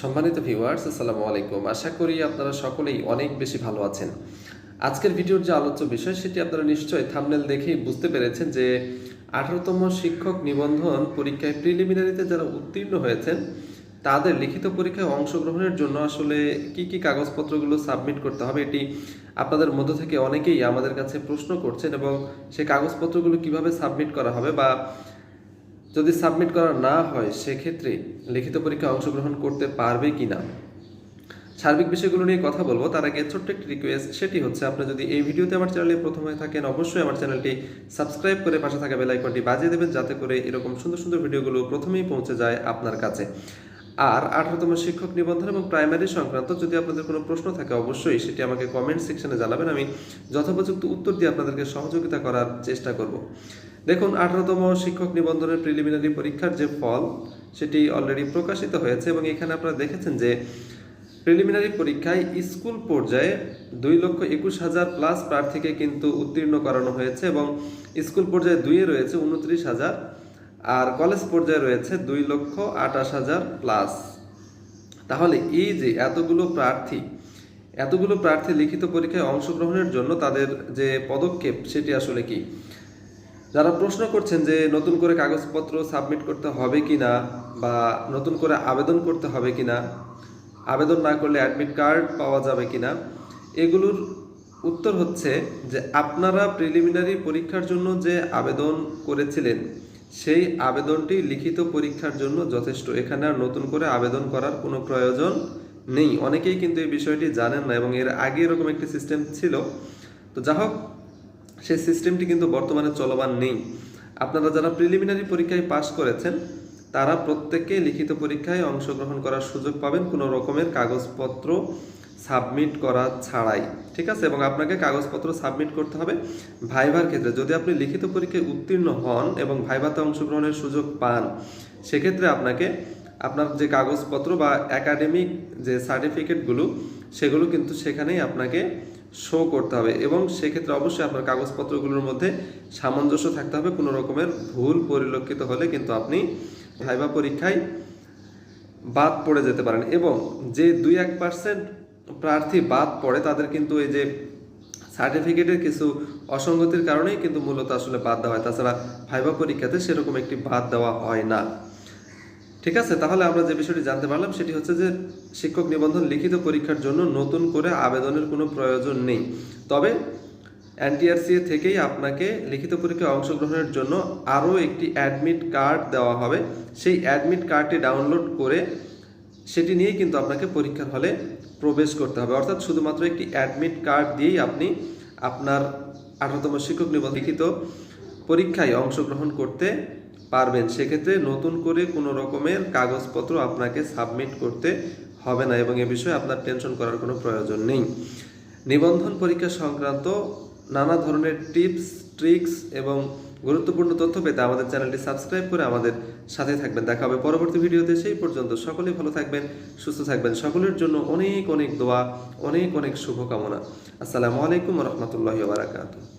সম্মানিত ভিউয়ার্স আসসালামু আলাইকুম। আশা করি আপনারা সকলেই অনেক বেশি ভালো আছেন। আজকের ভিডিওর যে আলোচ্য বিষয়, সেটি আপনারা নিশ্চয়ই থামনেল দেখেই বুঝতে পেরেছেন যে আঠারোতম শিক্ষক নিবন্ধন পরীক্ষায় প্রিলিমিনারিতে যারা উত্তীর্ণ হয়েছেন, তাদের লিখিত পরীক্ষায় অংশগ্রহণের জন্য আসলে কি কি কাগজপত্রগুলো সাবমিট করতে হবে, এটি আপনাদের মধ্য থেকে অনেকেই আমাদের কাছে প্রশ্ন করছেন এবং সেই কাগজপত্রগুলো কীভাবে সাবমিট করা হবে বা যদি সাবমিট করা না হয়, সেক্ষেত্রে লিখিত পরীক্ষায় অংশগ্রহণ করতে পারবে কি না? সার্বিক বিষয়গুলো নিয়ে কথা বলব। তার আগে ছোট্ট একটি রিকোয়েস্ট সেটি হচ্ছে আপনি যদি এই ভিডিওতে আমার চ্যানেলে প্রথম হয়ে থাকেন, অবশ্যই আমার চ্যানেলটি সাবস্ক্রাইব করে পাশে থাকা বেল আইকনটি বাজিয়ে দেবেন, যাতে করে এরকম সুন্দর সুন্দর ভিডিওগুলো প্রথমেই পৌঁছে যায় আপনার কাছে। আর আঠারোতম শিক্ষক নিবন্ধন এবং প্রাইমারি সংক্রান্ত যদি আপনাদের কোনো প্রশ্ন থাকে, অবশ্যই সেটি আমাকে কমেন্ট সেকশনে জানাবেন। আমি যথোপযুক্ত উত্তর দিয়ে আপনাদেরকে সহযোগিতা করার চেষ্টা করব। দেখুন, আঠারোতম শিক্ষক নিবন্ধনের প্রিলিমিনারি পরীক্ষার যে ফল, সেটি অলরেডি প্রকাশিত হয়েছে এবং এখানে আপনারা দেখেছেন যে প্রিলিমিনারি পরীক্ষায় স্কুল পর্যায়ে দুই লক্ষ একুশ হাজার প্লাস প্রার্থীকে কিন্তু উত্তীর্ণ করানো হয়েছে এবং স্কুল পর্যায়ে দুইয়ে রয়েছে উনত্রিশ হাজার, আর কলেজ পর্যায়ে রয়েছে দুই লক্ষ আঠাশ হাজার প্লাস তাহলে এই যে এতগুলো প্রার্থী এতগুলো প্রার্থী লিখিত পরীক্ষায় অংশগ্রহণের জন্য তাদের যে পদক্ষেপ, সেটি আসলে কি? যারা প্রশ্ন করছেন যে নতুন করে কাগজপত্র সাবমিট করতে হবে কি না বা নতুন করে আবেদন করতে হবে কি না, আবেদন না করলে অ্যাডমিট কার্ড পাওয়া যাবে কি না, এগুলোর উত্তর হচ্ছে যে আপনারা প্রিলিমিনারি পরীক্ষার জন্য যে আবেদন করেছিলেন, সেই আবেদনটি লিখিত পরীক্ষার জন্য যথেষ্ট। এখানে আর নতুন করে আবেদন করার কোনো প্রয়োজন নেই। অনেকেই কিন্তু এই বিষয়টি জানেন না এবং এর আগে এরকম একটি সিস্টেম ছিল। তো যা হোক সেই সিস্টেমটি কিন্তু বর্তমানে চলমান নেই। আপনারা যারা প্রিলিমিনারি পরীক্ষায় পাশ করেছেন, তারা প্রত্যেককে লিখিত পরীক্ষায় অংশগ্রহণ করার সুযোগ পাবেন কোনো রকমের কাগজপত্র সাবমিট করা ছাড়াই, ঠিক আছে? এবং আপনাকে কাগজপত্র সাবমিট করতে হবে ভাইভার ক্ষেত্রে। যদি আপনি লিখিত পরীক্ষায় উত্তীর্ণ হন এবং ভাইভাতে অংশগ্রহণের সুযোগ পান, সেক্ষেত্রে আপনাকে আপনার যে কাগজপত্র বা একাডেমিক যে সার্টিফিকেটগুলো সেগুলো কিন্তু সেখানেই আপনাকে শো করতে হবে এবং সেক্ষেত্রে অবশ্যই আপনার কাগজপত্রগুলোর মধ্যে সামঞ্জস্য থাকতে হবে। কোনো রকমের ভুল পরিলক্ষিত হলে কিন্তু আপনি ভাইবা পরীক্ষায় বাদ পড়ে যেতে পারেন এবং যে দুই এক পার্সেন্ট প্রার্থী বাদ পড়ে, তাদের কিন্তু এই যে সার্টিফিকেটের কিছু অসঙ্গতির কারণেই কিন্তু মূলত আসলে বাদ দেওয়া হয়। তাছাড়া ভাইবা পরীক্ষাতে সেরকম একটি বাদ দেওয়া হয় না। ঠিক আছে? তাহলে আমরা যে বিষয়টি জানতে পারলাম সেটি হচ্ছে যে শিক্ষক নিবন্ধন লিখিত পরীক্ষার জন্য নতুন করে আবেদনের কোনো প্রয়োজন নেই। তবে এনটিআরসিএ থেকেই আপনাকে লিখিত পরীক্ষায় অংশগ্রহণের জন্য আরও একটি অ্যাডমিট কার্ড দেওয়া হবে। সেই অ্যাডমিট কার্ডটি ডাউনলোড করে সেটি নিয়েই কিন্তু আপনাকে পরীক্ষার হলে প্রবেশ করতে হবে। অর্থাৎ শুধুমাত্র একটি অ্যাডমিট কার্ড দিয়েই আপনি আপনার আঠারোতম শিক্ষক নিবন্ধন লিখিত পরীক্ষায় অংশগ্রহণ করতে পারবেন। সেক্ষেত্রে নতুন করে কোনো রকমের কাগজপত্র আপনাকে সাবমিট করতে হবে না এবং এ বিষয়ে আপনার টেনশন করার কোনো প্রয়োজন নেই। নিবন্ধন পরীক্ষা সংক্রান্ত নানা ধরনের টিপস, ট্রিক্স এবং গুরুত্বপূর্ণ তথ্য পেতে আমাদের চ্যানেলটি সাবস্ক্রাইব করে আমাদের সাথে থাকবেন। দেখা হবে পরবর্তী ভিডিওতে। সেই পর্যন্ত সকলেই ভালো থাকবেন, সুস্থ থাকবেন। সকলের জন্য অনেক অনেক দোয়া, অনেক অনেক শুভকামনা। আসসালামু আলাইকুম রহমতুল্লাহ বারাকাতু